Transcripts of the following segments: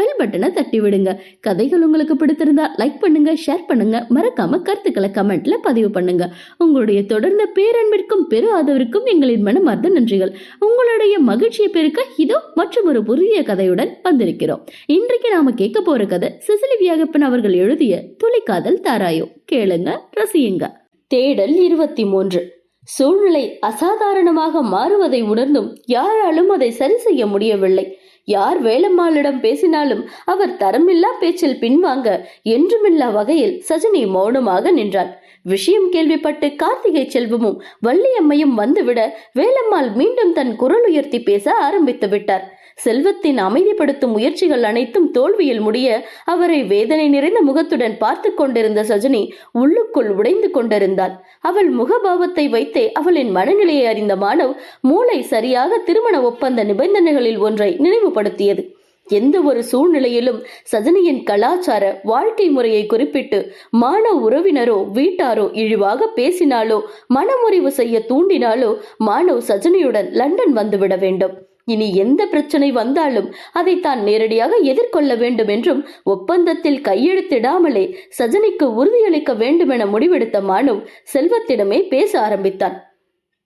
Bell பட்டனை தட்டி விடுங்க கதைகள் உங்களுக்கு பிடித்திருந்தா லைக் பண்ணுங்க ஷேர் பண்ணுங்க. மறக்காம கருத்துக்களை கமெண்ட்ல பதிவு பண்ணுங்க. உங்களுடைய தொடர்ந்த பேரன்பிற்கும் பெரு ஆதரவிற்கும் எங்களின் மனமார்ந்த நன்றிகள். உங்களுடைய மகிழ்ச்சியை பெருக்க இதோ மற்றும் ஒரு புதிய கதையுடன் வந்திருக்கிறோம். இன்றைக்கு நாம கேட்க போற கதை சிசிலி வியாகப்பன் அவர்கள் எழுதிய துளிக்காதல் தாராயோ. கேளுங்க ரசியுங்க. தேடல் இருபத்தி மூன்று சூழ்நிலை அசாதாரணமாக மாறுவதை உணர்ந்தும் யாராலும் அதை சரி செய்ய முடியவில்லை. யார் வேலம்மாளிடம் பேசினாலும் அவர் தரமில்லா பேச்சில் பின்வாங்க என்றுமில்லா வகையில் சஜினி மௌனமாக நின்றார் விஷயம் கேள்விப்பட்டு கார்த்திகை செல்வமும் வள்ளியம்மையும் வந்துவிட வேலம்மாள் மீண்டும் தன் குரல் உயர்த்தி பேச ஆரம்பித்து விட்டார். செல்வத்தின் அமைதிப்படுத்தும் முயற்சிகள் அனைத்தும் தோல்வியில் முடிய அவரை வேதனை நிறைந்த முகத்துடன் பார்த்து கொண்டிருந்த சஜினி உள்ளுக்குள் உடைந்து கொண்டிருந்தாள். அவள் முகபாவத்தை வைத்தே அவளின் மனநிலையை அறிந்த மாணவ் மூளை சரியாக திருமண ஒப்பந்த நிபந்தனைகளில் ஒன்றை நினைவுபடுத்தியது. எந்த ஒரு சூழ்நிலையிலும் சஜனியின் கலாச்சார வாழ்க்கை முறையை குறிப்பிட்டு மாணவ உறவினரோ வீட்டாரோ இழிவாக பேசினாலோ மனமுறிவு செய்ய தூண்டினாலோ மாணவ் சஜனியுடன் லண்டன் வந்துவிட வேண்டும். இனி எந்த பிரச்சனை வந்தாலும் அதை தான் நேரடியாக எதிர்கொள்ள வேண்டும் என்றும் ஒப்பந்தத்தில் கையெழுத்திடாமலே சஜனிக்கு உறுதியளிக்க வேண்டுமென முடிவெடுத்த மானவ் செல்வத்திடமே பேச ஆரம்பித்தான்.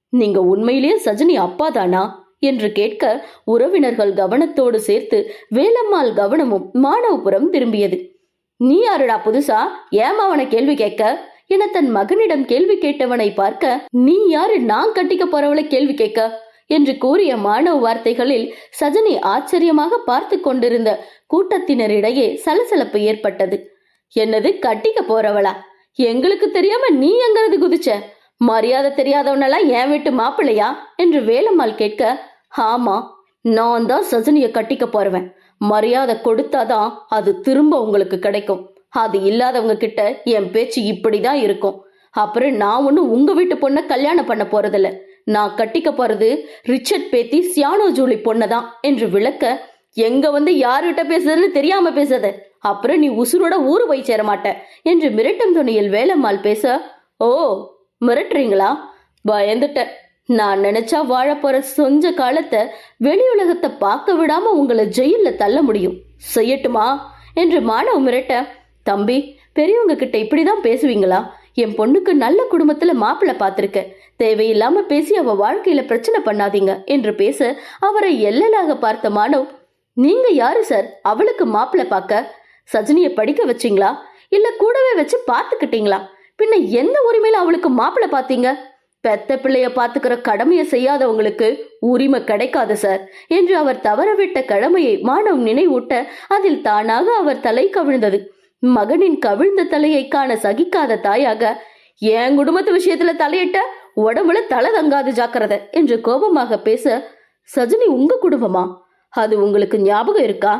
நீங்க உண்மையிலேயே சஜினி அப்பாதானா? என்று கேட்க உறவினர்கள் கவனத்தோடு சேர்த்து வேலம்மாள் கவனமும் மாணவபுரம் திரும்பியது. நீ யாருடா புதுசா? ஏமாவன கேள்வி கேட்க? என தன் மகனிடம் கேள்வி கேட்டவனை பார்க்க நீ யாரு? நான் கட்டிக்க போறவளை கேள்வி கேட்க? என்று கூறிய மாணவ வார்த்தைகளில் சஜனி ஆச்சரியமாக பார்த்து கொண்டிருந்த கூட்டத்தினரிடையே சலசலப்பு ஏற்பட்டது. என்னது கட்டிக்க போறவளா? எங்களுக்கு தெரியாம நீ எங்கிறது குதிச்ச? மரியாதை தெரியாதவனெல்லாம் என் வீட்டு மாப்பிள்ளையா? என்று வேலம்மாள் கேட்க ஆமா நான் தான் சஜனிய கட்டிக்க போறவன். மரியாதை கொடுத்தாதான் அது திரும்ப உங்களுக்கு கிடைக்கும். அது இல்லாதவங்க கிட்ட என் பேச்சு இப்படிதான் இருக்கும். அப்புறம் நான் ஒன்றும் உங்க வீட்டு பொண்ணை கல்யாணம் பண்ண போறதில்ல. நான் கட்டிக்க போறது ரிச்சர்ட் பேத்தி சியானோ ஜூலி பொண்ணதான் என்று விளக்க எங்க வந்து யாருகிட்ட பேசுறதுன்னு தெரியாம பேசாத அப்புறம் நீ உசுரோட ஊரு போய் சேர மாட்ட என்று மிரட்டும் துணியில் வேலம்மாள் பேச ஓ மிரட்டுறீங்களா? பயந்துட்டேன். நான் நினைச்சா வாழ போற சொஞ்ச காலத்தை வெளி உலகத்தை பார்க்க விடாம உங்களை ஜெயில தள்ள முடியும். செய்யட்டுமா? என்று மாணவ மிரட்ட தம்பி பெரியவங்க கிட்ட இப்படிதான் பேசுவீங்களா? என் பொண்ணுக்கு நல்ல குடும்பத்துல மாப்பிள்ளை பார்த்திருக்க. தேவையில்லாம பேசி அவ வாழ்க்கையில பிரச்சனை பண்ணாதீங்க என்று பேச அவரை எல்லலாக பார்த்த மாணவ் நீங்க யாரு சார்? அவளுக்கு மாப்பிள்ளை பார்க்க? சஜினிய படிக்க வச்சீங்களா? இல்ல கூடவே வச்சு பார்த்துக்கிட்டீங்களா? பின்ன எந்த உரிமையில அவளுக்கு மாப்பிள்ளை பார்த்தீங்க? பெத்த பிள்ளைய பாத்துக்கிற கடமையை செய்யாதவங்களுக்கு உரிமை கிடைக்காது சார் என்று அவர் தவறவிட்ட கடமையை மாணவ் நினைவூட்ட அதில் தானாக அவர் தலை கவிழ்ந்தது. மகனின் கவிழ்ந்த தலையை காண சகிக்காத தாயாக என் குடும்பத்து விஷயத்துல தலையிட்ட உடம்புல தலை தங்காது ஜாக்கிரதை? என்று கோபமாக பேச சஜினி உங்க குடும்பமா? அது உங்களுக்கு ஞாபகம் இருக்கா?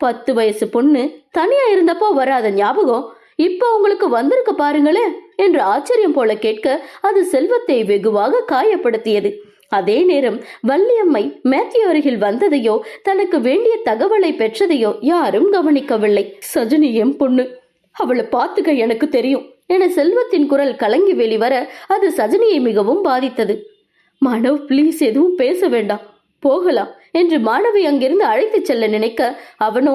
பத்து வயசு பொண்ணு தனியா இருந்தப்போ வராத ஞாபகம் இப்ப உங்களுக்கு வந்திருக்க பாருங்களேன் என்று ஆச்சரியம் போல கேட்க அது செல்வத்தை வெகுவாக காயப்படுத்தியது. அதே நேரம் வள்ளியம்மை மேத்யூ அருகில் வந்ததையோ தனக்கு வேண்டிய தகவலை பெற்றதையோ யாரும் கவனிக்கவில்லை. சஜினி எம் பொண்ணு அவளை பார்த்துக்க எனக்கு தெரியும் என செல்வத்தின் குரல் கலங்கி வெளிவர அது சஜினியை மிகவும் பாதித்தது. மாணவ் ப்ளீஸ் எதுவும் பேச வேண்டாம் போகலாம் என்று மாணவி அங்கிருந்து அழைத்துச் செல்ல நினைக்க அவனோ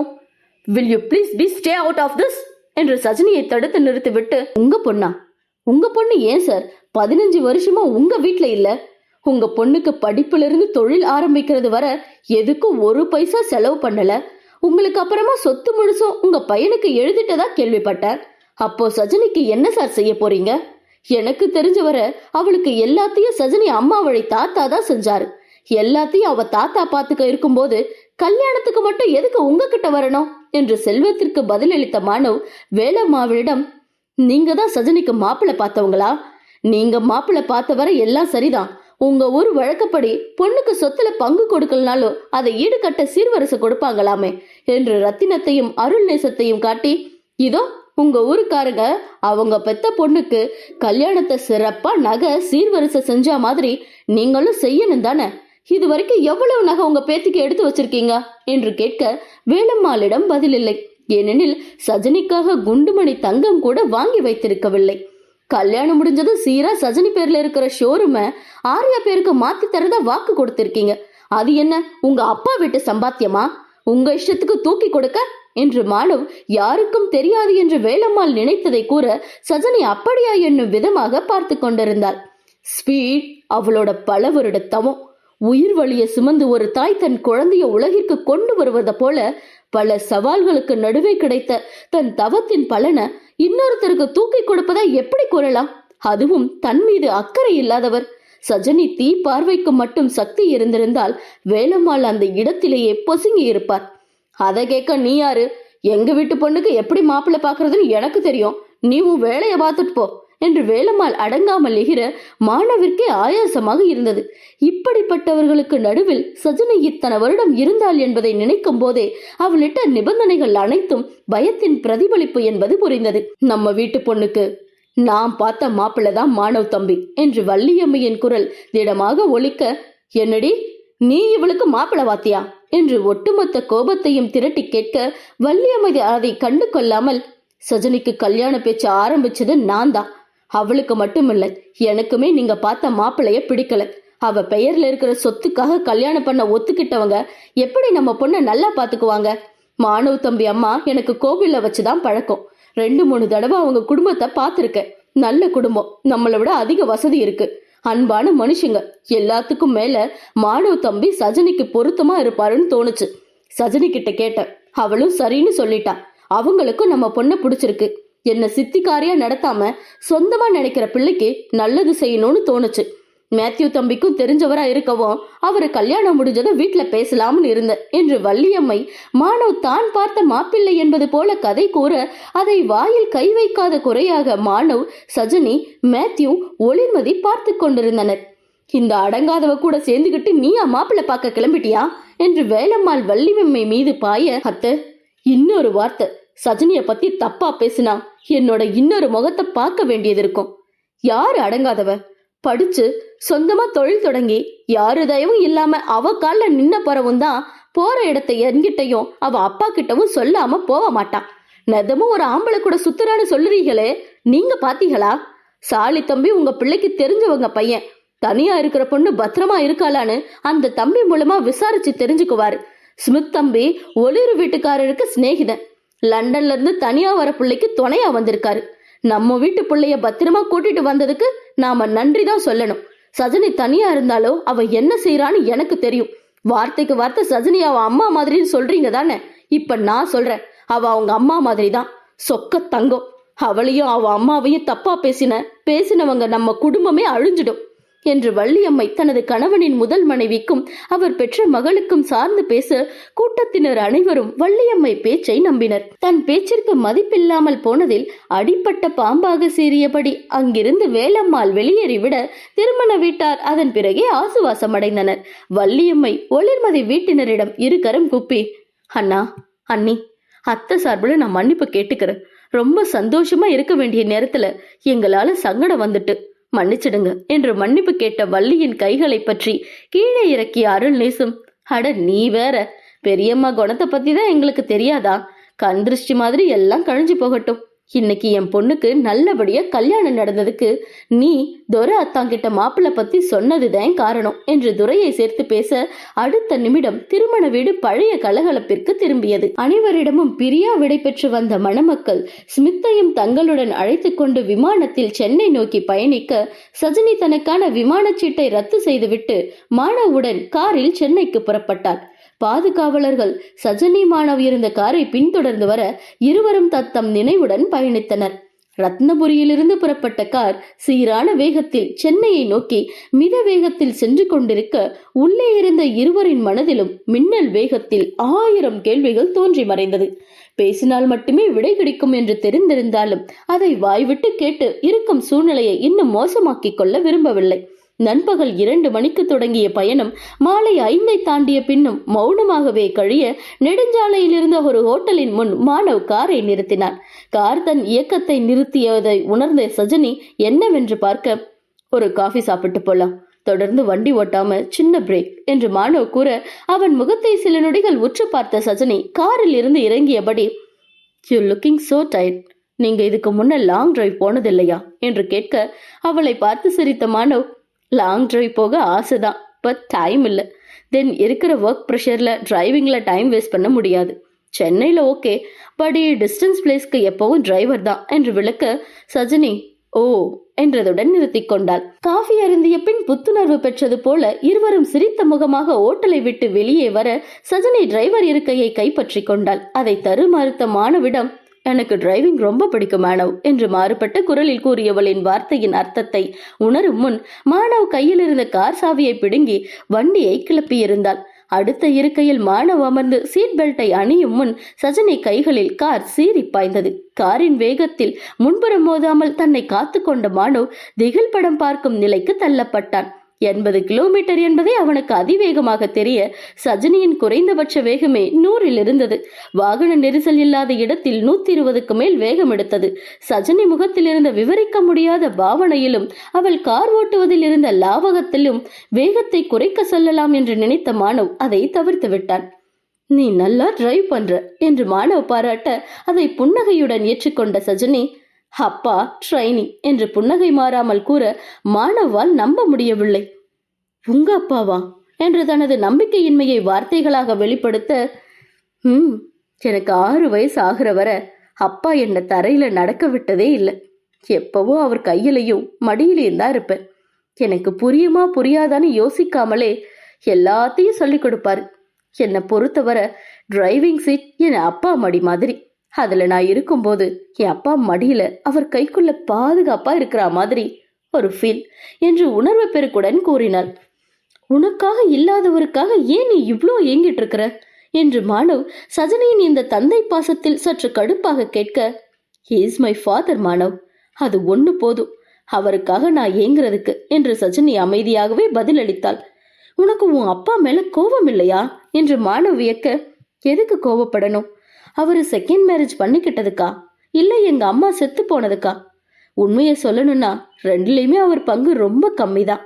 will you please be stay out of this என்று சஜினியை தடுத்து நிறுத்திவிட்டு உங்க பொண்ணா? உங்க பொண்ணு ஏன் சார்? பதினஞ்சு வருஷமா உங்க வீட்டில் இல்ல. உங்க பொண்ணுக்கு படிப்புல இருந்து தொழில் ஆரம்பிக்கிறது வர எதுக்கும் ஒரு பைசா செலவு பண்ணல. உங்களுக்கு அப்புறமா சொத்து முழுசும் உங்க பையனுக்கு எழுதிட்டதா கேள்விப்பட்டேன். அப்போ சஜினிக்கு என்ன சார் செய்ய போறீங்க? எனக்கு தெரிஞ்ச வர அவளுக்கு எல்லாத்தையும் சஜினி அம்மா வழி தாத்தா தான் செஞ்சாரு. எல்லாத்தையும் அவ தாத்தா பாத்துக்க இருக்கும்போது கல்யாணத்துக்கு மட்டும் எதுக்கு உங்ககிட்ட வரணும்? என்று செல்வத்திற்கு பதிலளித்த மாணவ் வேலம்மாவிடம் நீங்க தான் சஜனிக்கு மாப்பிள்ளை பார்த்தவங்களா? நீங்க மாப்பிள்ளை பார்த்த வர எல்லாம் சரிதான். உங்க ஊர் வழக்கப்படி பொண்ணுக்கு சொத்துல பங்கு கொடுக்கலனாலும் அதை ஈடுகட்ட சீர்வரிசை கொடுப்பாங்களாமே என்று ரத்தினத்தையும் அருள் நேசத்தையும் காட்டி இதோ உங்க ஊருக்காரங்க அவங்க பெத்த பொண்ணுக்கு கல்யாணத்தை சிறப்பா நகை சீர்வரிசை செஞ்ச மாதிரி நீங்களும் செய்யணும் தானே? இது வரைக்கும் எவ்வளவு நகை உங்க பேத்திக்கு எடுத்து வச்சிருக்கீங்க? என்று கேட்க வேலம்மாளிடம் பதில் இல்லை. ஏனெனில் சஜனிக்காக குண்டுமணி தங்கம் கூட வாங்கி வைத்திருக்கவில்லை. கல்யாணம் முடிஞ்சது சீரா சஜனி பேர்ல இருக்கிற ஷோரூம ஆர்யா பேருக்கு மாத்தி தரதா வாக்கு கொடுத்திருக்கீங்க. அது என்ன உங்க அப்பா வீட்டு சம்பாத்தியமா? உங்க இஷ்டத்துக்கு தூக்கி கொடுக்க? என்று மாணவ் யாருக்கும் தெரியாது என்று வேலம்மாள் நினைத்ததை கூற சஜனி அப்படியா என்னும் விதமாக பார்த்து கொண்டிருந்தாள். ஸ்பீட் அவளோட பல வருட தவம் உயிர் வழிய சுமந்து ஒரு தாய் தன் குழந்தைய உலகிற்கு கொண்டு வருவதை போல பல சவால்களுக்கு நடுவே கிடைத்த தன் தவத்தின் பலனை இன்னொருத்தருக்கு தூக்கி கொடுப்பதை எப்படி கூறலாம்? அதுவும் தன் மீது அக்கறை இல்லாதவர். சஜனி தீ பார்வைக்கு மட்டும் சக்தி இருந்திருந்தால் வேலம்மாள் அந்த இடத்திலேயே பொசுங்கி இருப்பார். அதை கேட்க நீ யாரு? எங்க வீட்டு பொண்ணுக்கு எப்படி மாப்பிள்ளை பாக்குறதுன்னு எனக்கு தெரியும். நீ உன் வேலையை பார்த்துட்டு போ. என்று வேலம்மாள் அடங்காமல் எகிற மாணவிற்கே ஆயாசமாக இருந்தது. இப்படிப்பட்டவர்களுக்கு நடுவில் சஜினி இத்தனை வருடம் இருந்தாள் என்பதை நினைக்கும் போதே அவளிட்ட நிபந்தனைகள் அனைத்தும் பயத்தின் பிரதிபலிப்பு என்பது புரிந்தது. நம்ம வீட்டு பொண்ணுக்கு நாம் பார்த்த மாப்பிள்ளதான் மாணவ் தம்பி என்று வள்ளியம்மையின் குரல் திடமாக ஒழிக்க என்னடி நீ இவளுக்கு மாப்பிள வாத்தியா? என்று ஒட்டுமொத்த கோபத்தையும் திரட்டி கேட்க வள்ளியம்மை அதை கண்டு கொள்ளாமல் சஜனிக்கு கல்யாண பேச்சு ஆரம்பிச்சது நான் தான். அவளுக்கு மட்டுமில்ல எனக்குமே நீங்க பார்த்த மாப்பிள்ளைய பிடிக்கல. அவ பெயர்ல இருக்கிற சொத்துக்காக கல்யாணம் பண்ண ஒத்துக்கிட்டவங்க எப்படி நம்ம பொண்ணை நல்லா பாத்துக்குவாங்க மாணவ தம்பி அம்மா எனக்கு கோவில்ல வச்சுதான் பழக்கம். ரெண்டு மூணு தடவை அவங்க குடும்பத்தை பார்த்துருக்கேன். நல்ல குடும்பம் நம்மளை விட அதிக வசதி இருக்கு. அன்பான மனுஷங்க. எல்லாத்துக்கும் மேல மாணவ தம்பி சஜனிக்கு பொருத்தமா இருப்பாருன்னு தோணுச்சு. சஜனி கிட்ட கேட்டேன். அவளும் சரின்னு சொல்லிட்டா. அவங்களுக்கும் நம்ம பொண்ணை பிடிச்சிருக்கு. என்ன சித்திக்காரியா நடத்தாம சொந்தமா நினைக்கிற பிள்ளைக்கு நல்லது செய்யணும்னு தோணுச்சு. மேத்யூ தம்பிக்கும் தெரிஞ்சவரா இருக்கவும் அவரு கல்யாணம் முடிஞ்சதும் வீட்டுல பேசலாம்னு இருந்தேன் என்று வள்ளியம்மை மானவ் தான் பார்த்த மாப்பிள்ளை என்பது போல கதை கூற அதை வாயில் கை வைக்காத குறையாக மானவ் சஜனி மேத்யூ ஒளிமதி பார்த்து கொண்டிருந்தனர். இந்த அடங்காதவ கூட சேர்ந்துகிட்டு நீயா மாப்பிள்ளை பார்க்க கிளம்பிட்டியா? என்று வேலம்மாள் வள்ளியம்மை மீது பாய அத்த இன்னொரு வார்த்தை. சஜினிய பத்தி தப்பா பேசினா என்னோட இன்னொரு முகத்தை பார்க்க வேண்டியது இருக்கும். யாரு அடங்காதவ? படிச்சு சொந்தமா தொழில் தொடங்கி யாரு தயவும் இல்லாம அவ கால நின்ன பறவும் தான் போற இடத்தை என்கிட்டயும் அவ அப்பா கிட்டவும் சொல்லாம போக மாட்டான். நெதமும் ஒரு ஆம்பளை கூட சுத்துறான்னு சொல்லுறீங்களே நீங்க பாத்தீங்களா? சாலி தம்பி உங்க பிள்ளைக்கு தெரிஞ்சவங்க பையன். தனியா இருக்கிற பொண்ணு பத்திரமா இருக்காளான்னு அந்த தம்பி மூலமா விசாரிச்சு தெரிஞ்சுக்குவாரு. ஸ்மித் தம்பி ஒளிரு வீட்டுக்காரருக்கு சிநேகிதன். லண்டன்ல இருந்து தனியா வர பிள்ளைக்கு துணையா வந்திருக்காரு. நம்ம வீட்டு பிள்ளைய பத்திரமா கூட்டிட்டு வந்ததுக்கு நாம நன்றி தான் சொல்லணும். சஜனி தனியா இருந்தாலோ அவ என்ன செய்யறான்னு எனக்கு தெரியும். வார்த்தைக்கு வார்த்தை சஜனி அவ அம்மா மாதிரின்னு சொல்றீங்க தானே? இப்ப நான் சொல்றேன் அவ அவங்க அம்மா மாதிரி தான். சொக்க தங்கம். அவளையும் அவ அம்மாவையும் தப்பா பேசின பேசினவங்க நம்ம குடும்பமே அழிஞ்சிடும். என்று வள்ளியம்மை தனது கணவனின் முதல் மனைவிக்கும் அவர் பெற்ற மகளுக்கும் சார்ந்து பேச கூட்டத்தினர் அனைவரும் வள்ளியம்மை பேச்சை நம்பினர். தன் பேச்சிற்கு மதிப்பில்லாமல் போனதில் அடிப்பட்ட பாம்பாக சீறியபடி அங்கிருந்து வேலம்மாள் வெளியேறிவிட திருமண வீட்டார் அதன் பிறகே ஆசுவாசம் அடைந்தனர் வள்ளியம்மை ஒளிர்மதி வீட்டினரிடம் இரு கரம் குப்பி அண்ணா அண்ணி அத்தை சார்பில் நான் மன்னிப்பு கேட்டுக்கிறேன். ரொம்ப சந்தோஷமா இருக்க வேண்டிய நேரத்துல எங்களால சங்கடம் வந்துட்டு மன்னிச்சிடுங்க என்று மன்னிப்பு கேட்ட வள்ளியின் கைகளை பற்றி கீழே இறக்கிய அருள் நேசும் அட நீ வேற. பெரியம்மா குணத்தை பத்தி தான் எங்களுக்கு தெரியாதா? கண் திருஷ்டி மாதிரி எல்லாம் கழிஞ்சு போகட்டும். இன்னைக்கு என் பொண்ணுக்கு நல்லபடியா கல்யாணம் நடந்ததுக்கு நீ துரை அத்தாங்கிட்ட மாப்பிள்ள பத்தி சொன்னதுதான் காரணம் என்று துரையை சேர்த்து பேச அடுத்த நிமிடம் திருமண வீடு பழைய கலகலப்பிற்கு திரும்பியது. அனைவரிடமும் பிரியா விடைபெற்று வந்த மணமக்கள் ஸ்மித்தையும் தங்களுடன் அழைத்து கொண்டு விமானத்தில் சென்னை நோக்கி பயணிக்க சஜினி தனக்கான விமானச் சீட்டை ரத்து செய்துவிட்டு மாணவுடன் காரில் சென்னைக்கு புறப்பட்டார் பாதுகாவலர்கள் சஜனி மாணவ் இருந்த காரை பின்தொடர்ந்து வர இருவரும் தத்தம் நினைவுடன் பயணித்தனர். ரத்னபுரியிலிருந்து புறப்பட்ட கார் சீரான வேகத்தில் சென்னையை நோக்கி மித வேகத்தில் சென்று கொண்டிருக்க உள்ளே இருந்த இருவரின் மனதிலும் மின்னல் வேகத்தில் ஆயிரம் கேள்விகள் தோன்றி மறைந்தது. பேசினால் மட்டுமே விடை கிடைக்கும் என்று தெரிந்திருந்தாலும் அதை வாய்விட்டு கேட்டு இருக்கும் சூழ்நிலையை இன்னும் மோசமாக்கிக் கொள்ள விரும்பவில்லை. நண்பகல் இரண்டு மணிக்கு தொடங்கிய பயணம் மாலை ஐந்தை தாண்டிய பின்னும் மௌனமாகவே கழிய நெடுஞ்சாலையில் இருந்த ஒரு ஹோட்டலின் முன் மாணவ் காரை நிறுத்தினான். கார் தன் இயக்கத்தை நிறுத்தியதை உணர்ந்த சஜனி என்னவென்று பார்க்க? ஒரு காஃபி சாப்பிட்டு போலாம். தொடர்ந்து வண்டி ஓட்டாம சின்ன பிரேக் என்று மாணவ் கூற அவன் முகத்தை சில நொடிகள் உற்று பார்த்த சஜினி காரில் இருந்து இறங்கியபடி யூ லுக்கிங் சோ டயர்ட் நீங்க இதுக்கு முன்ன லாங் டிரைவ் போனதில்லையா? என்று கேட்க அவளை பார்த்து சிரித்த மாணவ் லாங் ட்ரைவ் போக ஆசை தான் பட் டைம் இல்லை. தென் இருக்கிற ஒர்க் ப்ரெஷரில் டிரைவிங்கில் டைம் வேஸ்ட் பண்ண முடியாது. சென்னையில் ஓகே பட் டிஸ்டன்ஸ் பிளேஸ்க்கு எப்பவும் டிரைவர் தான் என்று விளக்க சஜினி ஓ என்றதுடன் நிறுத்தி கொண்டாள். காஃபி அருந்திய பின் புத்துணர்வு பெற்றது போல இருவரும் சிரித்த முகமாக ஓட்டலை விட்டு வெளியே வர சஜினி டிரைவர் இருக்கையை கைப்பற்றி கொண்டாள். அதை தருமாறுத்த மாணவிடம் எனக்கு டிரைவிங் ரொம்ப பிடிக்கும் மாணவ் என்று மாறுபட்ட குரலில் கூறியவளின் வார்த்தையின் அர்த்தத்தை உணரும் முன் மாணவ் கையில் இருந்த கார் சாவியை பிடுங்கி வண்டியை கிளப்பியிருந்தாள். அடுத்த இருக்கையில் மாணவ் அமர்ந்து சீட் பெல்ட்டை அணியும் முன் சஜனி கைகளில் கார் சீறி பாய்ந்தது. காரின் வேகத்தில் முன்புறம் மோதாமல் தன்னை காத்து கொண்ட மாணவ் திகில் படம் பார்க்கும் நிலைக்கு தள்ளப்பட்டான். எண்பது கிலோமீட்டர் என்பதே அவனுக்கு அதிவேகமாக தெரிய சஜினியின் குறைந்தபட்ச வேகமே நூறில் இருந்தது. வாகன நெரிசல் இல்லாத இடத்தில் நூத்தி இருபதுக்கு மேல் வேகம் எடுத்தது. சஜினி முகத்தில் இருந்த விவரிக்க முடியாத பாவனையிலும் அவள் கார் ஓட்டுவதில் இருந்த லாவகத்திலும் வேகத்தை குறைக்க சொல்லலாம் என்று நினைத்த மாணவ் அதை தவிர்த்து விட்டான். நீ நல்லா டிரைவ் பண்ற என்று மாணவ் பாராட்ட அதை புன்னகையுடன் ஏற்றுக்கொண்ட சஜினி அப்பா ட்ரைனிங் என்று புன்னகை மாறாமல் கூற மாணவால் நம்ப முடியவில்லை. உங்க அப்பாவா? என்று தனது நம்பிக்கையின்மையை வார்த்தைகளாக வெளிப்படுத்த ம் எனக்கு ஆறு வயசு ஆகிற வர அப்பா என்னை தரையில நடக்க விட்டதே இல்லை. எப்பவோ அவர் கையிலையும் மடியிலையும் தான் இருப்பேன். எனக்கு புரியுமா புரியாதான்னு யோசிக்காமலே எல்லாத்தையும் சொல்லிக் கொடுப்பாரு. என்னை பொறுத்தவரை டிரைவிங் சீட் என் அப்பா மடி மாதிரி. அதுல நான் இருக்கும்போது என் அப்பா மடியில அவர் கைக்குள்ள பாதுகாப்பா இருக்கிற மாதிரி ஒரு ஃபீல் என்று உணர்வு பெருக்குடன் கூறினாள் உனக்காக இல்லாதவருக்காக ஏன் நீ இவ்வளோ ஏங்கிட்டு இருக்கிற? என்று மாணவ் சஜனையின் இந்த தந்தை பாசத்தில் சற்று கடுப்பாக கேட்க இஸ் மை ஃபாதர் மாணவ் அது ஒண்ணு போதும். அவருக்காக நான் ஏங்குறதுக்கு என்று சஜினி அமைதியாகவே பதிலளித்தாள். உனக்கு உன் அப்பா மேல கோபம் இல்லையா? என்று மாணவ் வியக்க எதுக்கு கோபப்படணும்? அவரு செகண்ட் மேரேஜ் பண்ணிக்கிட்டதுக்கா? இல்ல எங்க அம்மா செத்து போனதுக்கா? உண்மையை சொல்லணும்னா ரெண்டுலேயுமே அவர் பங்கு ரொம்ப கம்மி தான்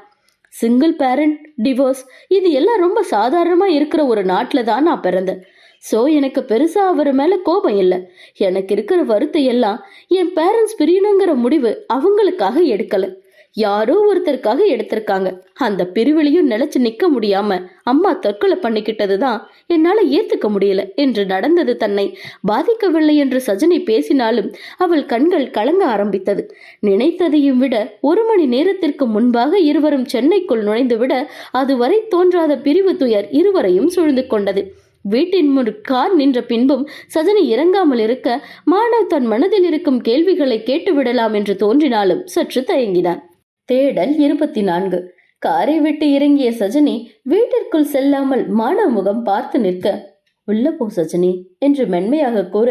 சிங்கிள் பேரண்ட் டிவோர்ஸ் இது எல்லாம் ரொம்ப சாதாரணமா இருக்கிற ஒரு நாட்டில் தான் நான் பிறந்தேன். ஸோ எனக்கு பெருசா அவர் மேல கோபம் இல்லை. எனக்கு இருக்கிற வருத்தம் எல்லாம் என் பேரண்ட்ஸ் பிரியணுங்கிற முடிவு அவங்களுக்காக எடுக்கலை. யாரோ ஒருத்தருக்காக எடுத்திருக்காங்க. அந்த பிரிவிலையும் நிலைச்சு நிக்க முடியாம அம்மா தற்கொலை பண்ணிக்கிட்டது தான் என்னால ஏத்துக்க முடியல என்று நடந்தது தன்னை பாதிக்கவில்லை என்று சஜினி பேசினாலும் அவள் கண்கள் கலங்க ஆரம்பித்தது. நினைத்ததையும் விட ஒரு மணி நேரத்திற்கு முன்பாக இருவரும் சென்னைக்குள் நுழைந்துவிட அதுவரை தோன்றாத பிரிவு துயர் இருவரையும் சூழ்ந்து கொண்டது. வீட்டின் முன் கார் நின்ற பின்பும் சஜனி இறங்காமல் இருக்க மாணவ் தன் மனதில் இருக்கும் கேள்விகளை கேட்டுவிடலாம் என்று தோன்றினாலும் சற்று தயங்கினான். தேடல் இருபத்தி நான்கு காரை விட்டு இறங்கிய சஜினி வீட்டிற்குள் செல்லாமல் மானமுகம் பார்த்து நிற்க உள்ள போ சஜினி என்று மென்மையாக கூற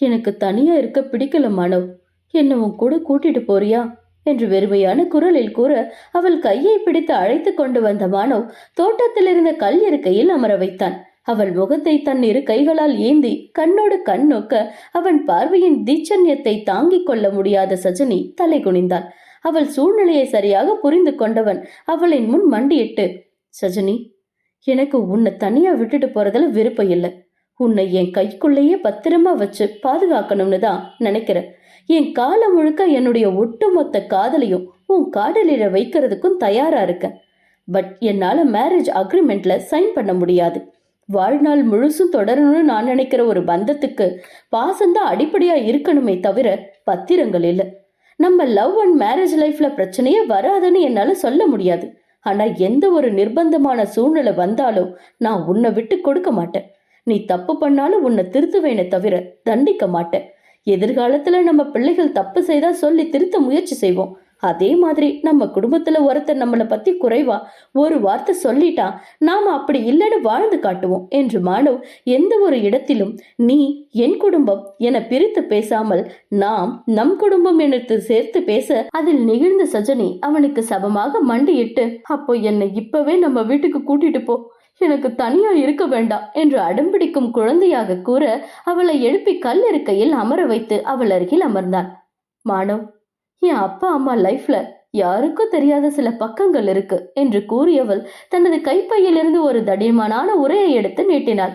எனக்கு தனியா இருக்க பிடிக்கல மாணவ் என்ன உன் கூட கூட்டிட்டு போறியா? என்று வெறுமையான குரலில் கூற அவள் கையை பிடித்து அழைத்து கொண்டு வந்த மானவ் தோட்டத்தில் இருந்த கல் இருக்கையில் அமர வைத்தான். அவள் முகத்தை தன் இரு கைகளால் ஏந்தி கண்ணோடு கண் நோக்க அவன் பார்வையின் தீச்சன்யத்தை தாங்கிக் கொள்ள முடியாத சஜினி தலை குனிந்தாள் அவள் சூழ்நிலையை சரியாக புரிந்து கொண்டவன். அவளின் முன் மண்டியிட்டு சஜினி எனக்கு உன்னை தனியா விட்டுட்டு போறதுல விருப்பம் இல்லை. உன்னை என் கைக்குள்ளேயே பத்திரமா வச்சு பாதுகாக்கணும்னு தான் நினைக்கிறேன். என் காலம் முழுக்க என்னுடைய ஒட்டுமொத்த காதலையும் உன் காதலில வைக்கிறதுக்கும் தயாரா இருக்கேன். பட் என்னால மேரேஜ் அக்ரிமெண்ட்ல சைன் பண்ண முடியாது. வாழ்நாள் முழுசும் தொடரணும்னு நான் நினைக்கிற ஒரு பந்தத்துக்கு பாசந்தான் அடிப்படையா இருக்கணுமே தவிர பத்திரங்கள் இல்லை. நம்ம லவ் அண்ட் மேரேஜ் லைஃப்ல பிரச்சனையே வராதுன்னு என்னால சொல்ல முடியாது. ஆனா எந்த ஒரு நிர்பந்தமான சூழ்நிலை வந்தாலும் நான் உன்னை விட்டு கொடுக்க மாட்டேன். நீ தப்பு பண்ணாலும் உன்னை திருத்துவேனே தவிர தண்டிக்க மாட்டேன். எதிர்காலத்துல நம்ம பிள்ளைகள் தப்பு செய்தா சொல்லி திருத்த முயற்சி செய்வோம். அதே மாதிரி நம்ம குடும்பத்துல ஒருத்தர் நம்மளை பத்தி குறைவா ஒரு வார்த்தை சொல்லிட்டா நாம அப்படி இல்லைன்னு வாழ்ந்து காட்டுவோம் என்று மாணவ் எந்த ஒரு இடத்திலும் நீ என் குடும்பம் என பிரித்து பேசாமல் நாம் நம் குடும்பம் எனத்து சேர்த்து பேச அதில் நெகிழ்ந்த சஜனி அவனுக்கு சபமாக மண்டியிட்டு அப்போ என்னை இப்பவே நம்ம வீட்டுக்கு கூட்டிட்டு போ. எனக்கு தனியா இருக்க வேண்டாம் என்று அடம்பிடிக்கும் குழந்தையாக கூற அவளை எழுப்பி கல் இருக்கையில் அமர வைத்து அவள் அருகில் அமர்ந்தான் மானவ் என் அப்பா அம்மா லைஃப்ல யாருக்கும் தெரியாத சில பக்கங்கள் இருக்கு என்று கூறியவள் தனது கைப்பையிலிருந்து ஒரு தடிமனான உரையை எடுத்து நீட்டினாள்.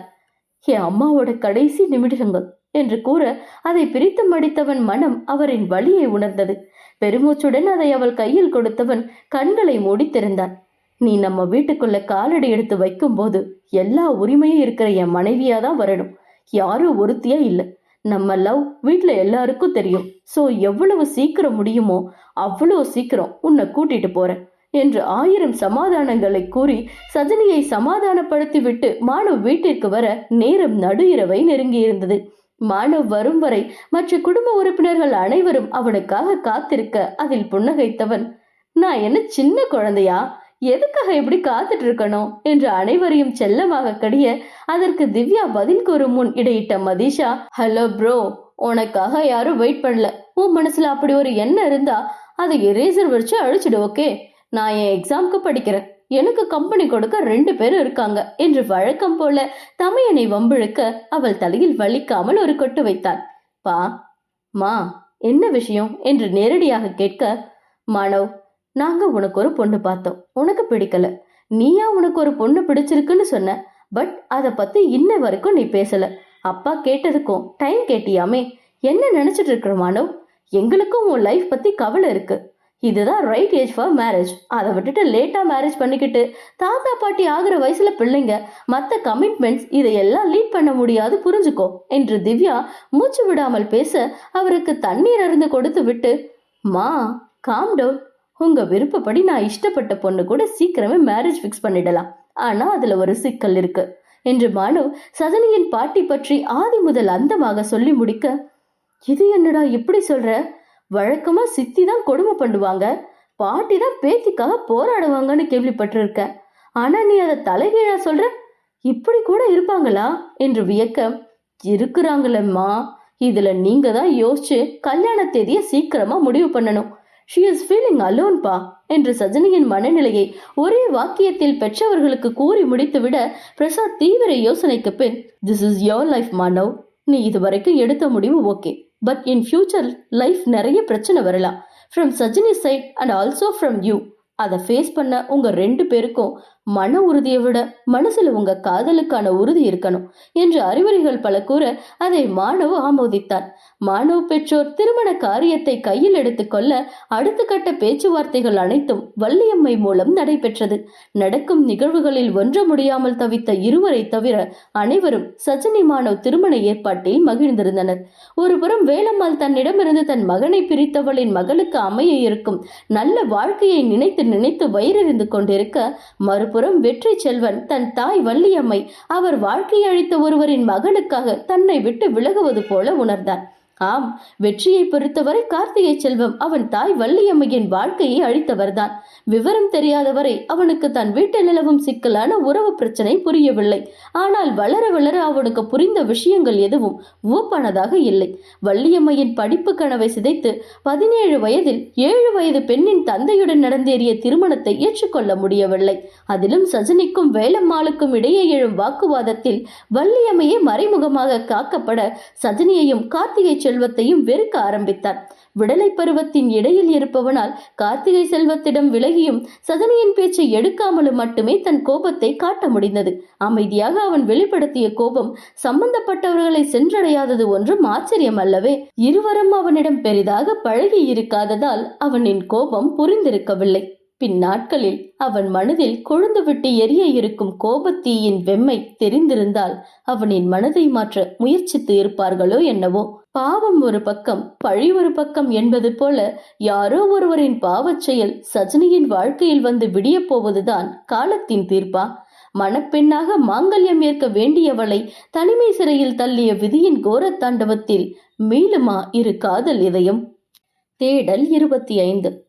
என் அம்மாவோட கடைசி நிமிடங்கள் என்று கூற அதை பிரித்து மடித்தவன் மனம் அவரின் வலியை உணர்ந்தது. பெருமூச்சுடன் அதை அவள் கையில் கொடுத்தவன் கண்களை மூடித்திருந்தான். நீ நம்ம வீட்டுக்குள்ள காலடி எடுத்து வைக்கும்போது எல்லா உரிமையும் இருக்கிற என் மனைவியா தான் வரணும். யாரும் ஒருத்தியா இல்லை. நம்ம லவ் வீட்டில் எல்லாருக்கும் தெரியும். சோ எவ்வளவு சீக்கிரம் முடியுமோ அவ்வளவு சீக்கிரம் உன்னை கூட்டிட்டு போறேன் என்று ஆயிரம் சமாதானங்களை கூறி சஜினியை சமாதானப்படுத்தி விட்டு மாணவ் வீட்டிற்கு வர நேரம் நடு இரவை நெருங்கியிருந்தது. மாணவ் வரும் வரை மற்ற குடும்ப உறுப்பினர்கள் அனைவரும் அவனுக்காக காத்திருக்க அதில் புன்னகைத்தவன். நான் என்ன சின்ன குழந்தையா? எதுக்காக இப்படி காத்துட்டு இருக்கணும் என்று அனைவரையும் செல்லமாக கடிய அதற்கு திவ்யா பதில் கூறும் முன் இடையிட்ட மதிஷா ஹலோ ப்ரோ உனக்காக யாரும் வெயிட் பண்ணல. உன் மனசுல அப்படி ஒரு எண்ணம் இருந்தா அதை எரேசர் வச்சு அழிச்சிடு ஓகே நான் என் எக்ஸாம்க்கு படிக்கிறேன். எனக்கு கம்பெனி கொடுக்க ரெண்டு பேரும் இருக்காங்க. என்று வழக்கம் போல தமையனை வம்பிழுக்க அவள் தலையில் வலிக்காமல் ஒரு கொட்டு வைத்தாள். பா மா என்ன விஷயம்? என்று நேரடியாக கேட்க மாணவ் நாங்க உனக்கு ஒரு பொண்ணு பார்த்தோம். உனக்கு பிடிக்கல. நீயா உனக்கு ஒரு பொண்ணு பிடிச்சிருக்குன்னு சொன்ன. பட் அதை பத்தி இன்ன வரைக்கும் நீ பேசல. அப்பா கேட்டதுக்கும் டைம் கேட்டியாமே? என்ன நினைச்சிட்டு இருக்கிற எங்களுக்கும் உன் லைஃப் பத்தி கவலை இருக்கு. இதுதான் ரைட் ஏஜ் ஃபார் மேரேஜ் அதை விட்டுட்டு லேட்டா மேரேஜ் பண்ணிக்கிட்டு தாத்தா பாட்டி ஆகிற வயசுல பிள்ளைங்க மற்ற கமிட்மெண்ட்ஸ் இதையெல்லாம் லீட் பண்ண முடியாது புரிஞ்சுக்கோ என்று திவ்யா மூச்சு விடாமல் பேச அவருக்கு தண்ணீர் அருந்து கொடுத்து விட்டு மா காம் டவுன் உங்க விருப்பப்படி நான் இஷ்டப்பட்ட பொண்ணு கூட சீக்கிரமே மேரேஜ் ஃபிக்ஸ் பண்ணிடலாம். ஆனா அதுல ஒரு சிக்கல் இருக்கு. என்று மானு சதனியின் பாட்டி பற்றி ஆதி முதல் அந்தமாக சொல்லி முடிக்க இது என்னடா இப்படி சொல்ற? வழக்கமா சித்தி தான் கொடுமை பண்ணுவாங்க. பாட்டி தான் பேத்திக்காக போராடுவாங்கன்னு கேள்விப்பட்டிருக்கேன். ஆனா நீ அதை தலைகீழா சொல்ற? இப்படி கூட இருப்பாங்களா? என்று வியக்க இருக்கிறாங்களம்மா. இதுல நீங்க தான் யோசிச்சு கல்யாண தேதியை சீக்கிரமா முடிவு பண்ணணும். ஷி இஸ் ஃபீலிங் அலோன் பா என்று சஜினியின் மனநிலையை ஒரே வாக்கியத்தில் பெற்றவர்களுக்கு கூறி முடித்துவிட பிரசாத் தீவிர யோசனைக்கு பின் this is your life Manav நீ இதுவரைக்கும் எடுத்த முடிவு okay. But in future life நிறைய பிரச்சனை வரலாம். From Sajini side and also from you அதை ஃபேஸ் பண்ண உங்க ரெண்டு பேருக்கும் மன உறுதியை விட மனசுல உங்க காதலுக்கான உறுதி இருக்கணும் என்று அறிவுரைகள் பல கூற அதை மாணவ் ஆமோதித்தார் மாணவ் பெற்றோர் திருமண காரியத்தை கையில் எடுத்துக்கொள்ள அடுத்த கட்ட பேச்சுவார்த்தைகள் அனைத்தும் வள்ளியம்மை மூலம் நடைபெற்றது. நடக்கும் நிகழ்வுகளில் ஒன்ற முடியாமல் தவித்த இருவரை தவிர அனைவரும் சஜினி மாணவ் திருமண ஏற்பாட்டில் மகிழ்ந்திருந்தனர். ஒருபுறம் வேலம்மாள் தன்னிடமிருந்து தன் மகனை பிரித்தவளின் மகளுக்கு அமைய இருக்கும் நல்ல வாழ்க்கையை நினைத்து நினைத்து வயிறறிந்து கொண்டிருக்க மறுபுறம் வெற்றி செல்வன் தன் தாய் வள்ளியம்மை. அவர் வாழ்க்கை அழித்த ஒருவரின் மகனுக்காக தன்னை விட்டு விலகுவது போல உணர்ந்தான் ஆம் வெற்றியை பொறுத்தவரை கார்த்திகை செல்வம் அவன் தாய் வள்ளியம்மையின் வாழ்க்கையை அழித்தவர்தான். விவரம் தெரியாதவரை அவனுக்கு தன் வீட்டில் நிலவும் சிக்கலான உறவு பிரச்சனை புரியவில்லை. ஆனால் வளர வளர அவனுக்கு புரிந்த விஷயங்கள் எதுவும் ஊப்பானதாக இல்லை. வள்ளியம்மையின் படிப்பு கனவை சிதைத்து பதினேழு வயதில் ஏழு வயது பெண்ணின் தந்தையுடன் நடந்தேறிய திருமணத்தை ஏற்றுக்கொள்ள முடியவில்லை. அதிலும் சஜனிக்கும் வேலம்மாளுக்கும் இடையே எழும் வாக்குவாதத்தில் வள்ளியம்மையே மறைமுகமாக காக்கப்பட சஜனியையும் கார்த்திகை செல்வத்தையும் வெறுக்க ஆரம்பித்தார். விடலை பருவத்தின் இடையில் இருப்பவனால் கார்த்திகை செல்வத்திடம் விலகியும் சதனியின் பேச்சை எடுக்காமலும் மட்டுமே தன் கோபத்தை காட்ட முடிந்தது. அமைதியாக அவன் வெளிப்படுத்திய கோபம் சம்பந்தப்பட்டவர்களை சென்றடையாதது ஒன்றும் ஆச்சரியம் அல்லவே. இருவரும் அவனிடம் பெரிதாக பழகி இருக்காததால் அவனின் கோபம் புரிந்திருக்கவில்லை. பின் நாட்களில் அவன் மனதில் கொழுந்துவிட்டு எரிய இருக்கும் கோபத்தீயின் வெம்மை தெரிந்திருந்தால் அவனின் மனதை மாற்ற முயற்சித்து இருப்பார்களோ என்னவோ. பாவம் ஒரு பக்கம் பழி ஒரு பக்கம் என்பது போல யாரோ ஒருவரின் பாவச் செயல் சஜினியின் வாழ்க்கையில் வந்து விடிய போவதுதான் காலத்தின் தீர்ப்பா? மணப்பெண்ணாக மாங்கல்யம் ஏற்க வேண்டியவளை தனிமை சிறையில் தள்ளிய விதியின் கோர தாண்டவத்தில் மீளுமா இரு காதல் இதயம்? தேடல் இருபத்தி ஐந்து.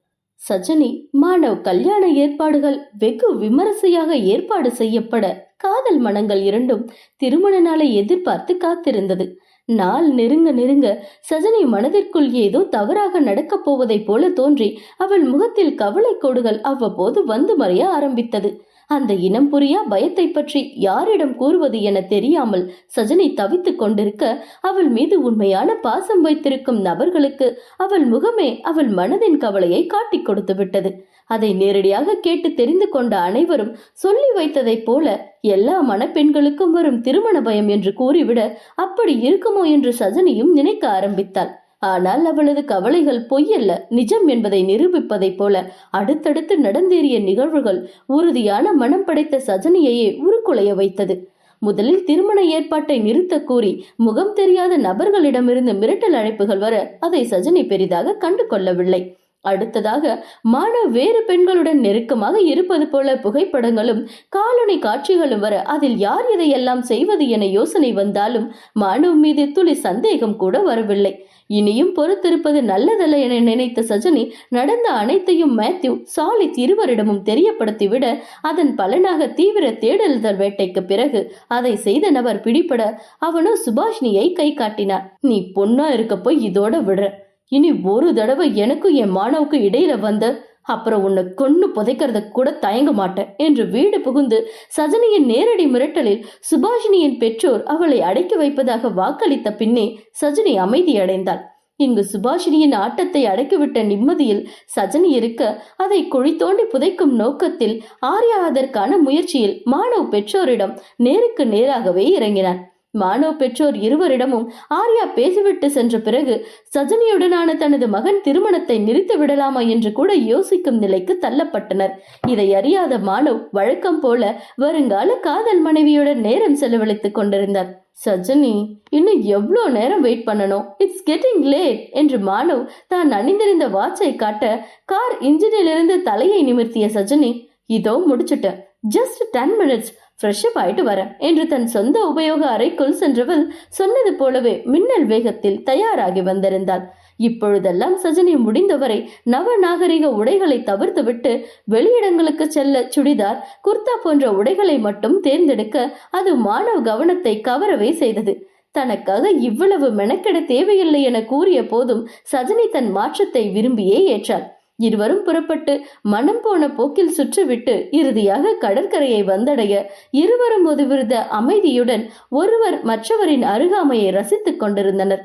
சஜனி மாணவ் கல்யாண ஏற்பாடுகள் வெகு விமரிசையாக ஏற்பாடு செய்யப்பட காதல் மனங்கள் இரண்டும் திருமண நாளை எதிர்பார்த்து காத்திருந்தது. நாள் நெருங்க நெருங்க சஜனி மனதிற்குள் ஏதோ தவறாக நடக்கப் போவதைப் போல தோன்றி அவள் முகத்தில் கவலை கோடுகள் அவ்வப்போது வந்து மறைய ஆரம்பித்தது. அந்த இனம் புரியா பயத்தை பற்றி யாரிடம் கூறுவது என தெரியாமல் சஜனை தவித்துக் கொண்டிருக்க அவள் மீது உண்மையான பாசம் வைத்திருக்கும் நபர்களுக்கு அவள் முகமே அவள் மனதின் கவலையை காட்டிக் கொடுத்து விட்டது. அதை நேரடியாக கேட்டு தெரிந்து கொண்ட அனைவரும் சொல்லி வைத்ததைப் போல எல்லா மணப்பெண்களுக்கும் வரும் திருமண பயம் என்று கூறிவிட அப்படி இருக்குமோ என்று சஜனியும் நினைக்க ஆரம்பித்தாள். ஆனால் அவளது கவலைகள் பொய்யல்ல. நிஜம் என்பதை நிரூபிப்பதைப் போல அடுத்தடுத்து நடந்தேறிய நிகழ்வுகள் உறுதியான மனம் படைத்த சஜனியையே உருக்குலைய வைத்தது. முதலில் திருமண ஏற்பாட்டை நிறுத்த கூறி முகம் தெரியாத நபர்களிடமிருந்து மிரட்டல் அழைப்புகள் வர அதை சஜனி பெரிதாக கண்டு கொள்ளவில்லை. அடுத்ததாக மாணவ வேறு பெண்களுடன் நெருக்கமாக இருப்பது போல புகைப்படங்களும் காலணி காட்சிகளும் வர அதில் யார் இதையெல்லாம் செய்வது என யோசனை வந்தாலும் மானவ் மீது துளி சந்தேகம் கூட வரவில்லை. இனியும் பொறுத்திருப்பது நல்லதல்ல என நினைத்த சஜனி நடந்த அனைத்தையும் மேத்யூ சாலித் இருவரிடமும் தெரியப்படுத்திவிட அதன் பலனாக தீவிர தேடல்தல் வேட்டைக்கு பிறகு அதை செய்த நபர் பிடிபட அவனோ சுபாஷினியை கை காட்டினார். நீ பொண்ணா இருக்க போய் இதோட விடுற. இனி ஒரு தடவை எனக்கும் என் மாணவுக்கு இடையில வந்த அப்புறம் உன்னை கொன்று புதைக்கிறத கூட தயங்க மாட்டேன் என்று வீடு புகுந்து சஜனியின் நேரடி மிரட்டலில் சுபாஷினியின் பெற்றோர் அவளை அடக்கி வைப்பதாக வாக்களித்த பின்னே சஜினி அமைதியடைந்தாள் இங்கு சுபாஷினியின் ஆட்டத்தை அடக்கிவிட்ட நிம்மதியில் சஜனி இருக்க அதை குழி தோண்டி புதைக்கும் நோக்கத்தில் ஆர்யா அதற்கான முயற்சியில் மாணவ் பெற்றோரிடம் நேருக்கு நேராகவே இறங்கினார். மாணவ் பெற்றோர் இருவரிடமும் ஆர்யா பேசிவிட்டு சென்ற பிறகு சஜனியுடனான தனது மகன் திருமணத்தை நிறுத்தி விடலாமா என்று கூட யோசிக்கும் நிலைக்கு தள்ளப்பட்டனர். இதை அறியாத மாணவ் வழக்கம் போல வருங்கால காதல் மனைவியுடன் நேரம் செலவழித்துக் கொண்டிருந்தார். சஜனி இன்னும் எவ்வளோ நேரம் வெயிட் பண்ணணும்? இட்ஸ் கெட்டிங் லேட் என்று மாணவ் தான் அணிந்திருந்த வாட்சை காட்ட கார் இன்ஜினிலிருந்து தலையை நிமிர்த்திய சஜனி இதோ முடிச்சுட்டேன். ஜஸ்ட் டென் மினிட்ஸ் ஃப்ரெஷ்அப் ஆயிட்டு வரேன் என்று தன் சொந்த உபயோக அறைக்குள் சென்றவள் சொன்னது போலவே மின்னல் வேகத்தில் தயாராகி வந்திருந்தாள். இப்பொழுதெல்லாம் சஜனி முடிந்தவரை நவ நாகரிக உடைகளை தவிர்த்துவிட்டு வெளியிடங்களுக்கு செல்ல சுடிதார் குர்தா போன்ற உடைகளை மட்டும் தேர்ந்தெடுக்க அது மாணவ கவனத்தை கவரவே செய்தது. தனக்காக இவ்வளவு மெனக்கெட தேவையில்லை என கூறிய போதும் சஜனி தன் மாற்றத்தை விரும்பியே ஏற்றாள். இருவரும் புறப்பட்டு மனம் போன போக்கில் சுற்றிவிட்டு இறுதியாக கடற்கரையை வந்தடைய இருவரும் ஒதுவிருந்த அமைதியுடன் ஒருவர் மற்றவரின் அருகாமையை ரசித்துக் கொண்டிருந்தனர்.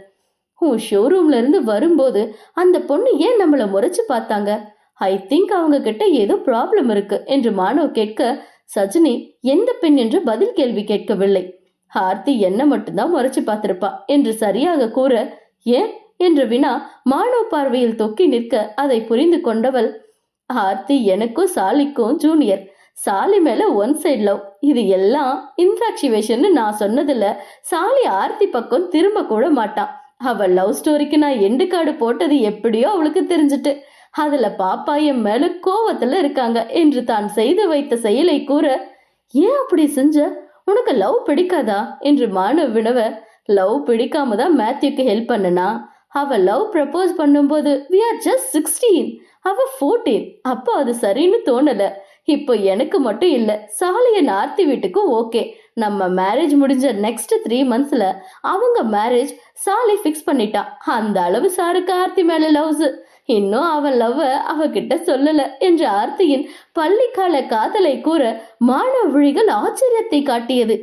உன் ஷோரூம்ல இருந்து வரும்போது அந்த பொண்ணு ஏன் நம்மள முறைச்சு பார்த்தாங்க? ஐ திங்க் அவங்க கிட்ட ஏதோ ப்ராப்ளம் இருக்கு என்று மாணவ் கேட்க சஜினி எந்த பெண் என்று பதில் கேள்வி கேட்கவில்லை. ஆர்த்தி என்ன மட்டும்தான் முறைச்சு பார்த்திருப்பா என்று சரியாக கூற ஏன்? என்று வினா மானோ பார்வையில் தொக்கி நிற்க அதை புரிந்து கொண்டவள் ஆர்த்தி எனக்கும் சாலிக்கும் ஜூனியர் சாலி மேல ஒன் சைடு லவ் இது எல்லாம் இன்ஃபாக்சுவேஷன் நான் சொன்னதில்ல சாலி ஆர்த்தி பக்கம் திரும்ப கூட மாட்டான் அவள் லவ் ஸ்டோரிக்கு நான் எண்டு கார்டு போட்டது எப்படியோ அவளுக்கு தெரிஞ்சுட்டு அதுல பாப்பா என் மேல கோவத்துல இருக்காங்க என்று தான் செய்து வைத்த செயலை கூற ஏன் அப்படி செஞ்ச? உனக்கு லவ் பிடிக்காதா? என்று மாணவ வினவ லவ் பிடிக்காம தான் மேத்யூக்கு ஹெல்ப் பண்ணனா? அவ லவ் ப்ரப்போஸ் பண்ணும்போது வி ஆர் ஜஸ்ட் சிக்ஸ்டீன் அவ ஃபோர்டீன் அப்போ அது சரின்னு தோணல. இப்போ எனக்கு மட்டும் இல்லை சாலியன் ஆர்த்தி வீட்டுக்கும் ஓகே நம்ம மேரேஜ் முடிஞ்ச நெக்ஸ்ட் த்ரீ மந்த்ஸ்ல அவங்க மேரேஜ் சாலி ஃபிக்ஸ் பண்ணிட்டான் அந்த அளவு சாருக்கு ஆர்த்தி மேல லவ்ஸ் இன்னும் அவன் லவ் அவகிட்ட சொல்லல என்று ஆர்த்தியின் பள்ளிக்கால காதலை கூற மாணவ விழிகள் ஆச்சரியத்தை காட்டியது.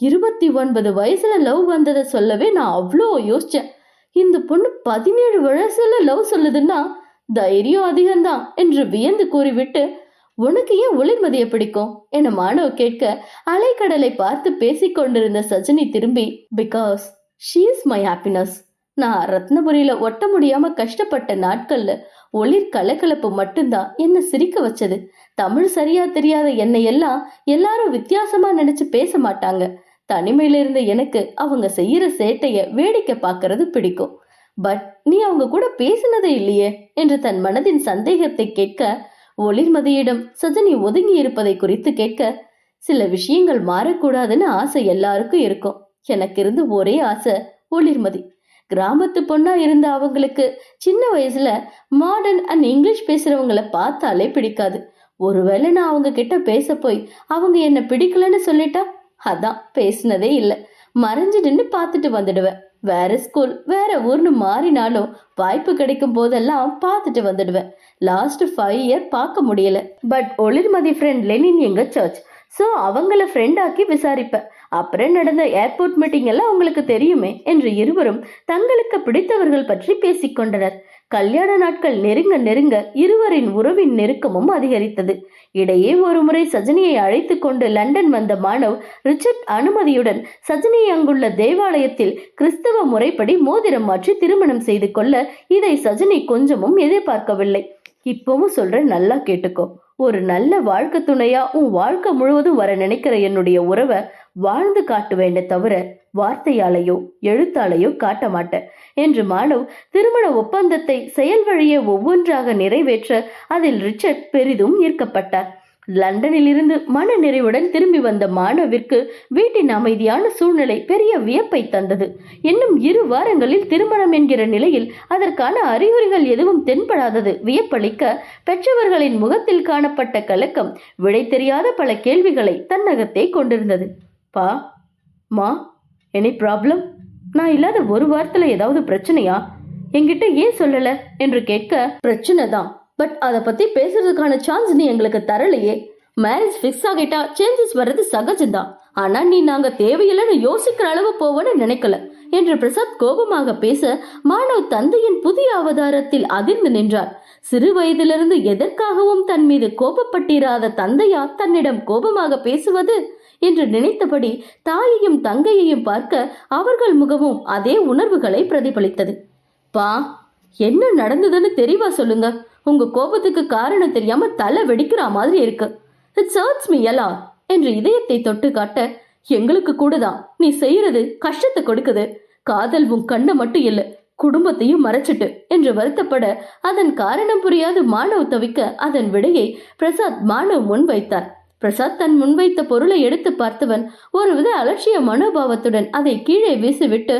இருபத்தி ஒன்பது வயசுல லவ் வந்ததை சொல்லவே நான் அவ்வளோ யோசிச்சேன். இந்த பொண்ணு பதினேழு வயசுல லவ் சொல்லுதுன்னா தைரியம் அதிகம்தான் என்று வியந்து கூறிவிட்டு உனக்கு ஏன் ஒளிமதியை பிடிக்கும்? என மாணவ கேட்க அலைக்கடலை பார்த்து பேசிக் கொண்டிருந்த சஜினி திரும்பி because she is my happiness நான் ரத்னபுரியில ஒட்ட முடியாம கஷ்டப்பட்ட நாட்கள்ல ஒளிர் கலக்கலப்பு மட்டும்தான் என்ன சிரிக்க வச்சது. தமிழ் சரியா தெரியாத என்னை எல்லாம் எல்லாரும் வித்தியாசமா நினைச்சு பேச மாட்டாங்க. தனிமையில இருந்த எனக்கு அவங்க செய்யற சேட்டைய வேடிக்கை பார்க்கறது பிடிக்கும். பட் நீ அவங்க கூட பேசினதே இல்லையே என்று தன் மனதின் சந்தேகத்தை கேட்க ஒளிர்மதியிடம் சஜனி ஒதுங்கி இருப்பதை குறித்து கேட்க சில விஷயங்கள் மாறக்கூடாதுன்னு ஆசை எல்லாருக்கும் இருக்கும். எனக்கு இருந்து ஒரே ஆசை ஒளிர்மதி. கிராமத்து பொண்ணா இருந்த அவங்களுக்கு சின்ன வயசுல மாடர்ன் அண்ட் இங்கிலீஷ் பேசுறவங்களை பார்த்தாலே பிடிக்காது. ஒருவேளை நான் அவங்க கிட்ட பேச போய் அவங்க என்ன பிடிக்கலன்னு சொல்லிட்டா அதான் பேசினதே இல்லை. மறைஞ்சு நின்று பார்த்துட்டு வந்துடுவேன். வேற ஸ்கூல் வேற ஊர்னு மாறினாலும் வாய்ப்பு கிடைக்கும் போதெல்லாம் பார்த்துட்டு வந்துடுவேன். லாஸ்ட் ஃபைவ் இயர் பார்க்க முடியல. பட் ஒளிர்மதி ஃப்ரெண்ட் லெனின் எங்க சர்ச் ஸோ அவங்கள ஃப்ரெண்டாக்கி விசாரிப்பேன். அப்புறம் நடந்த ஏர்போர்ட் மீட்டிங் எல்லாம் உங்களுக்கு தெரியுமே என்று இருவரும் தங்களுக்கு பிடித்தவர்கள் பற்றி பேசிக்கொண்டனர். கல்யாண நாட்கள் நெருங்க நெருங்க இருவரின் உறவின் நெருக்கமும் அதிகரித்தது. இடையே ஒருமுறை சஜினியை அழைத்து கொண்டு லண்டன் வந்த மாணவ் ரிச்சர்ட் அனுமதியுடன் சஜினியை அங்குள்ள தேவாலயத்தில் கிறிஸ்தவ முறைப்படி மோதிரம் மாற்றி திருமணம் செய்து கொள்ள இதை சஜினி கொஞ்சமும் எதிர்பார்க்கவில்லை. இப்பவும் சொல்றேன் நல்லா கேட்டுக்கோ. ஒரு நல்ல வாழ்க்கை துணையா உன் வாழ்க்கை முழுவதும் வர நினைக்கிற என்னுடைய உறவை வாழ்ந்து காட்டுவேண்டே தவிர வார்த்தையாலேயோ எழுத்தாலேயோ காட்ட மாட்டேன் என்று மாணவ் திருமண ஒப்பந்தத்தை செயல் வழியே ஒவ்வொன்றாக நிறைவேற்ற அதில் ரிச்சர்ட் பெரிதும் ஈர்க்கப்பட்டார். லண்டனில் இருந்து மன நிறைவுடன் திரும்பி வந்த மாணவிற்கு வீட்டின் அமைதியான சூழ்நிலை பெரிய வியப்பை தந்தது. இன்னும் இரு வாரங்களில் திருமணம் என்கிற நிலையில் அதற்கான அறிகுறிகள் எதுவும் தென்படாதது வியப்பளிக்க பெற்றவர்களின் முகத்தில் காணப்பட்ட கலக்கம் விடை தெரியாத பல கேள்விகளை தன்னகத்தே கொண்டிருந்தது. பா மா எனி ப்ராப்ளம் நான் இல்லாத ஒரு வாரத்தில் ஏதாவது பிரச்சனையா? என்கிட்ட ஏன் சொல்லல? என்று கேட்க பிரச்சனை தான். பட் அதை பத்தி பேசுறதுக்கான சான்ஸ் நீ எங்களுக்கு தரலையே. மேரேஜ் ஃபிக்ஸ் ஆகிட்டா சேஞ்சஸ் வர்றது சகஜம்தான். ஆனா நீ நாங்க தேவையில்லைன்னு யோசிக்கிற அளவு போவோன்னு நினைக்கல. என்று பிரசாத் கோபமாக பேச மாணவ் தந்தையின் புதிய அவதாரத்தில் அதிர்ந்து நின்றார். சிறு வயதிலிருந்து எதற்காகவும் தன் மீது கோபப்பட்டிராத தந்தையா தன்னிடம் கோபமாக பேசுவது என்று நினைத்தபடி தாயையும் தங்கையையும் பார்க்க அவர்கள் முகமும் அதே உணர்வுகளை பிரதிபலித்தது. பா என்ன நடந்ததுன்னு தெளிவா சொல்லுங்க. உங்க கோபத்துக்கு காரணம் தெரியாம தலை வெடிக்கிற மாதிரி இருக்கு. இட்ஸ் ஹர்ட்ஸ் மீ எலா என்று இதயத்தை தொட்டு காட்ட எங்களுக்கு கூட தான் நீ செய்யறது கஷ்டத்தை கொடுக்குது. காதல் உன் கண்ணை மட்டும் இல்ல குடும்பத்தையும் மறைச்சிட்டு என்று வருத்தப்பட அதன் காரணம் புரியாது மாணவ் தவிக்க அதன் விடையை பிரசாத் மாணவ் முன் வைத்தார். பிரசாத் தன் முன்வைத்த பொருளை எடுத்து பார்த்தவன் ஒருவித அலட்சிய மனோபாவத்துடன் அதை கீழே வீசிவிட்டு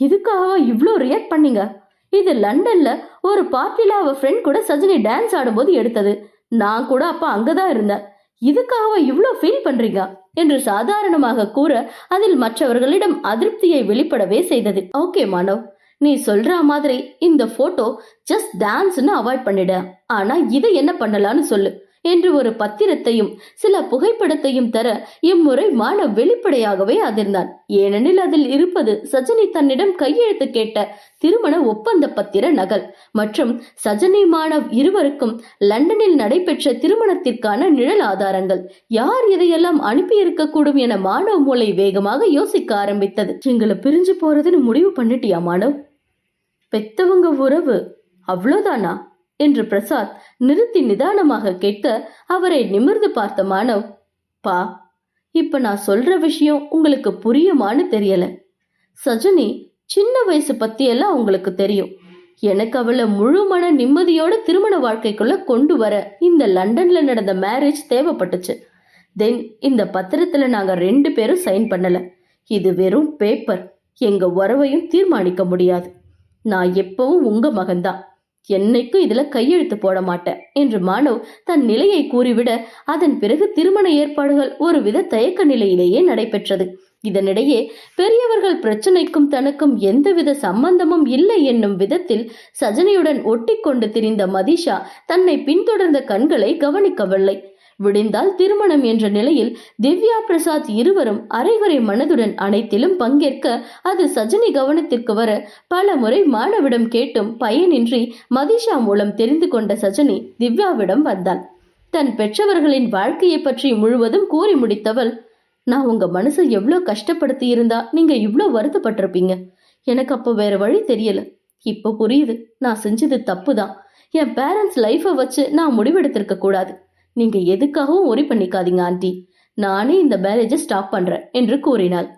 இதுக்காகவா இவ்வளோ ரியாக்ட் பண்ணீங்க? இது லண்டன்ல ஒரு பார்ட்டியில அவ ஃப்ரெண்ட் கூட சஜினி டான்ஸ் ஆடும்போது எடுத்தது. நான் கூட அப்ப அங்கதான் இருந்தேன். இதுக்காகவா இவ்வளோ ஃபீல் பண்றீங்க? என்று சாதாரணமாக கூற அதில் மற்றவர்களிடம் அதிருப்தியை வெளிப்படவே செய்தது. ஓகே மாணவ் நீ சொல்ற மாதிரி இந்த போட்டோ ஜஸ்ட் டான்ஸ்னு அவாய்ட் பண்ணிட. ஆனா இதை என்ன பண்ணலான்னு சொல்லு. என்று ஒரு பத்திரத்தையும் சில புகைப்படத்தையும் தர இம்முறை மாணவ் வெளிப்படையாகவே அதிர்ந்தான். ஏனெனில் அதில் இருப்பது சஜனி தன்னிடம் கையெழுத்து கேட்ட திருமண ஒப்பந்த பத்திர நகல். மற்றும் சஜனி மாணவ் இருவருக்கும் லண்டனில் நடைபெற்ற திருமணத்திற்கான நிழல் ஆதாரங்கள். யார் இதையெல்லாம் அனுப்பியிருக்கக்கூடும் என மாணவ் மூளை வேகமாக யோசிக்க ஆரம்பித்தது. எங்களை பிரிஞ்சு போறதுன்னு முடிவு பண்ணிட்டியா மாணவ்? பெத்தவங்க உறவு அவ்வளோதானா? என்று பிரசாத் நிறுத்தி நிதானமாக கேட்க அவரை நிமிர்ந்து பார்த்த மாணவ் பா இப்ப நான் சொல்ற விஷயம் உங்களுக்கு புரியுமான்னு தெரியல. சஜினி சின்ன வயசு பத்தியெல்லாம் உங்களுக்கு தெரியும். எனக்கு அவளை முழு மன நிம்மதியோட திருமண வாழ்க்கைக்குள்ள கொண்டு வர இந்த லண்டன்ல நடந்த மேரேஜ் தேவைப்பட்டுச்சு. தென் இந்த பத்திரத்துல நாங்க ரெண்டு பேரும் சைன் பண்ணல. இது வெறும் பேப்பர் எங்க உறவையும் தீர்மானிக்க முடியாது. நான் எப்பவும் உங்க மகன்தான். என்னைக்கும் இதுல கையெழுத்து போட மாட்டேன் என்று மானவ் தன் நிலையை கூறிவிட அதன் பிறகு திருமண ஏற்பாடுகள் ஒருவித தயக்க நிலையிலேயே நடைபெற்றது. இதனிடையே பெரியவர்கள் பிரச்சனைக்கும் தனக்கும் எந்தவித சம்பந்தமும் இல்லை என்னும் விதத்தில் சஜனையுடன் ஒட்டி கொண்டு திரிந்த மதிஷா தன்னை பின்தொடர்ந்த கண்களை கவனிக்கவில்லை. விடிந்தால் திருமணம் என்ற நிலையில் திவ்யா பிரசாத் இருவரும் அரைகுறை மனதுடன் அனைத்திலும் பங்கேற்க அது சஜினி கவனத்திற்கு வர பல முறை மாணவிடம் கேட்டும் பயனின்றி மதிஷா மூலம் தெரிந்து கொண்ட சஜினி திவ்யாவிடம் வந்தாள். தன் பெற்றவர்களின் வாழ்க்கையை பற்றி முழுவதும் கூறி முடித்தவள் நான் உங்க மனசை எவ்வளோ கஷ்டப்படுத்தி இருந்தா நீங்க இவ்வளோ வருத்தப்பட்டிருப்பீங்க. எனக்கு அப்போ வேற வழி தெரியல. இப்போ புரியுது. நான் செஞ்சது தப்பு தான். என் பேரண்ட்ஸ் லைஃப்பை வச்சு நான் முடிவெடுத்திருக்க கூடாது. நீங்க எதுக்காகவும் ஒரி பண்ணிக்காதீங்க ஆண்டி. நானே இந்த மேரேஜை ஸ்டாப் பண்றேன் என்று கூறினாள்.